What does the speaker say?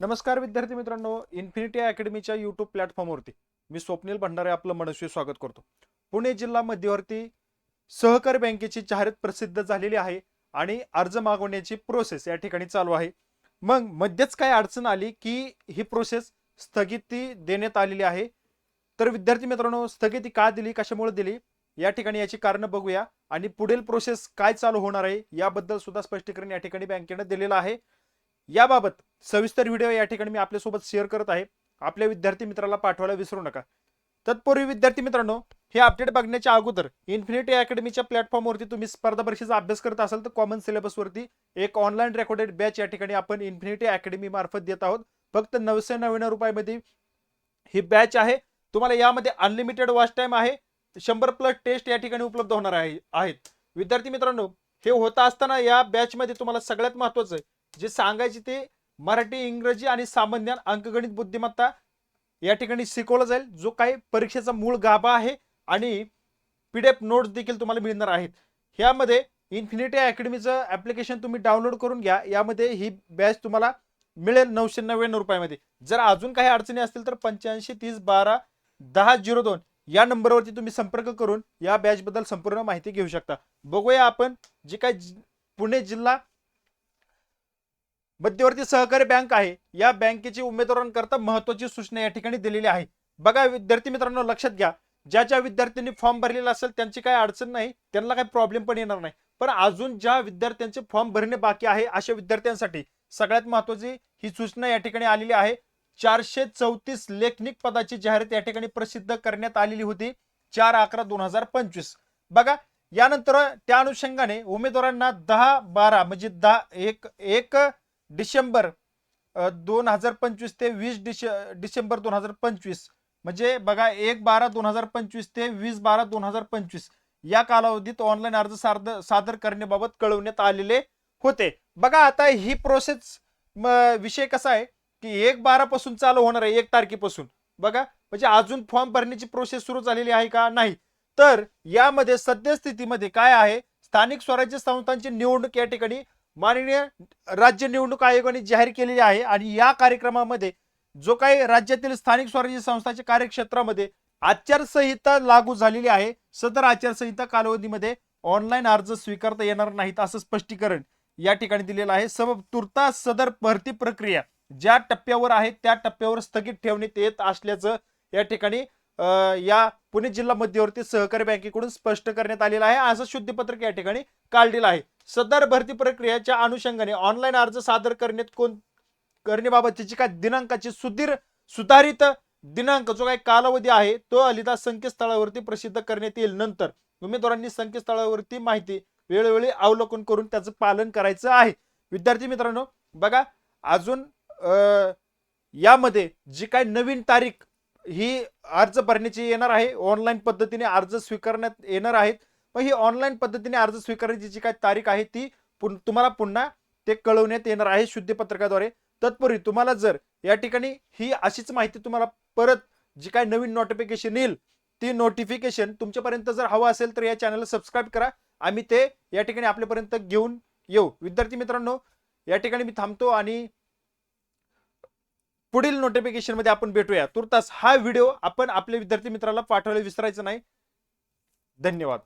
नमस्कार विद्यार्थी मित्रांनो इन्फिनिटी अकॅडमीच्या युट्यूब प्लॅटफॉर्मवरती मी स्वप्नील भंडारे आपलं मनस्वी स्वागत करतो. पुणे जिल्हा मध्यवर्ती सहकारी बँकेची जाहिरात प्रसिद्ध झालेली आहे आणि अर्ज मागवण्याची प्रोसेस या ठिकाणी चालू आहे. मग मध्येच काय अडचण आली की ही प्रोसेस स्थगिती देण्यात आलेली आहे? तर विद्यार्थी मित्रांनो स्थगिती का दिली कशामुळे दिली? या ठिकाणी याची कारणं बघूया आणि पुढील प्रोसेस काय चालू होणार आहे याबद्दल सुद्धा स्पष्टीकरण या ठिकाणी बँकेनं दिलेलं आहे. याबाबत सविस्तर व्हिडिओ या ठिकाणी मी आपल्यासोबत शेअर करत आहे. आपल्या विद्यार्थी मित्राला पाठवायला विसरू नका. तत्पूर्वी विद्यार्थी मित्रांनो हे अपडेट बघण्याच्या अगोदर इन्फिनिटी अकॅडमीच्या प्लॅटफॉर्मवरती तुम्ही स्पर्धा परीक्षेचा अभ्यास करत असाल तर कॉमन सिलेबसवरती एक ऑनलाईन रेकॉर्डेड बॅच या ठिकाणी आपण इन्फिनिटी अकॅडमी मार्फत देत आहोत. फक्त नऊशे नव्याण्णव रुपयामध्ये ही बॅच आहे. तुम्हाला यामध्ये अनलिमिटेड वॉच टाइम आहे. शंभर प्लस टेस्ट या ठिकाणी उपलब्ध होणार आहे आहेत. विद्यार्थी मित्रांनो हे होत असताना या बॅचमध्ये तुम्हाला सगळ्यात महत्वाचं आहे. जे सांगायचे ते मराठी इंग्रजी आणि सामान्य अंकगणित बुद्धिमत्ता या ठिकाणी शिकवलं जाईल जो काही परीक्षेचा मूळ गाभा आहे आणि पी डी एफ नोट्स देखील तुम्हाला मिळणार आहेत. ह्यामध्ये इन्फिनिटी अकॅडमीचं ॲप्लिकेशन तुम्ही डाउनलोड करून घ्या. यामध्ये ही बॅच तुम्हाला मिळेल नऊशे नव्याण्णव रुपयामध्ये. जर अजून काही अडचणी असतील तर पंच्याऐंशी तीस बारा दहा झिरो दोन या नंबरवरती तुम्ही संपर्क करून या बॅचबद्दल संपूर्ण माहिती घेऊ शकता. बघूया आपण जे काय पुणे जिल्हा मध्यवर्ती सहकारी बँक आहे. या बँकेची उमेदवारांकरता महत्वाची सूचना या ठिकाणी दिलेली आहे. बघा विद्यार्थी मित्रांनो लक्षात घ्या. ज्या ज्या विद्यार्थ्यांनी फॉर्म भरलेला असेल त्यांची काही अडचण नाही. त्यांना काही प्रॉब्लेम पण येणार नाही. पण अजून ज्या विद्यार्थ्यांचे फॉर्म भरणे बाकी आहे अशा विद्यार्थ्यांसाठी सगळ्यात महत्वाची ही सूचना या ठिकाणी आलेली आहे. चारशे चौतीस लेखनिक पदाची जाहिरात या ठिकाणी प्रसिद्ध करण्यात आलेली होती चार अकरा दोन हजार पंचवीस. बघा यानंतर त्या अनुषंगाने उमेदवारांना दहा बारा म्हणजे दहा एक एक डिसेंबर दोन हजार पंचवीस ते वीस डिसे डिसेंबर दोन हजार पंचवीस म्हणजे बघा एक बारा दोन हजार पंचवीस ते वीस बारा दोन हजार पंचवीस या कालावधीत ऑनलाईन अर्ज सार्द- सादर करण्याबाबत कळवण्यात आलेले होते. बघा आता ही प्रोसेस विषय कसा आहे की एक बारापासून चालू होणार आहे एक तारखेपासून. बघा म्हणजे अजून फॉर्म भरण्याची प्रोसेस सुरू झालेली आहे का? नाही. तर यामध्ये सद्यस्थितीमध्ये काय आहे? स्थानिक स्वराज्य संस्थांची निवडणूक या ठिकाणी माननीय राज्य निवडणूक आयोगाने जाहीर केलेली आहे आणि या कार्यक्रमामध्ये जो काही राज्यातील स्थानिक स्वराज्य संस्थांच्या कार्यक्षेत्रामध्ये आचारसंहिता लागू झालेली आहे सदर आचारसंहिता कालावधीमध्ये ऑनलाईन अर्ज स्वीकारता येणार नाहीत असं स्पष्टीकरण या ठिकाणी दिलेलं आहे. सब तुर्ता सदर भरती प्रक्रिया ज्या टप्प्यावर आहे त्या टप्प्यावर स्थगित ठेवण्यात येत असल्याचं या ठिकाणी या पुणे जिल्हा मध्यवर्ती सहकारी बँकेकडून स्पष्ट करण्यात आलेलं आहे. असं शुद्धपत्रक या ठिकाणी काढलेलं आहे. सदर भरती प्रक्रियेच्या अनुषंगाने ऑनलाईन अर्ज सादर करण्यात कोण करण्याबाबतची जी काय दिनांकाची सुधीर सुधारित दिनांक जो काही कालावधी आहे तो अलिदा संकेतस्थळावरती प्रसिद्ध करण्यात येईल. नंतर उमेदवारांनी संकेतस्थळावरती माहिती वेळोवेळी अवलोकन करून त्याचं पालन करायचं आहे. विद्यार्थी मित्रांनो बघा अजून यामध्ये जी काय नवीन तारीख ही अर्ज भरण्याची येणार आहे. ऑनलाईन पद्धतीने अर्ज स्वीकारण्यात येणार आहेत. मग ही ऑनलाईन पद्धतीने अर्ज स्वीकारण्याची जी काय तारीख आहे ती पुन- तुम्हाला पुन्हा ते कळवण्यात येणार आहे शुद्धपत्रकाद्वारे तत्पूर्वी तुम्हाला जर या ठिकाणी ही अशीच माहिती तुम्हाला परत जी काय नवीन नोटिफिकेशन येईल ती नोटिफिकेशन तुमच्यापर्यंत जर हवं असेल तर या चॅनलला सबस्क्राईब करा. आम्ही ते या ठिकाणी आपल्यापर्यंत घेऊन येऊ. विद्यार्थी मित्रांनो या ठिकाणी मी थांबतो आणि पुढील नोटिफिकेशनमध्ये आपण भेटूया. तुर्तास हा व्हिडिओ आपण आपल्या विद्यार्थी मित्राला पाठवायला विसरायचं नाही. धन्यवाद.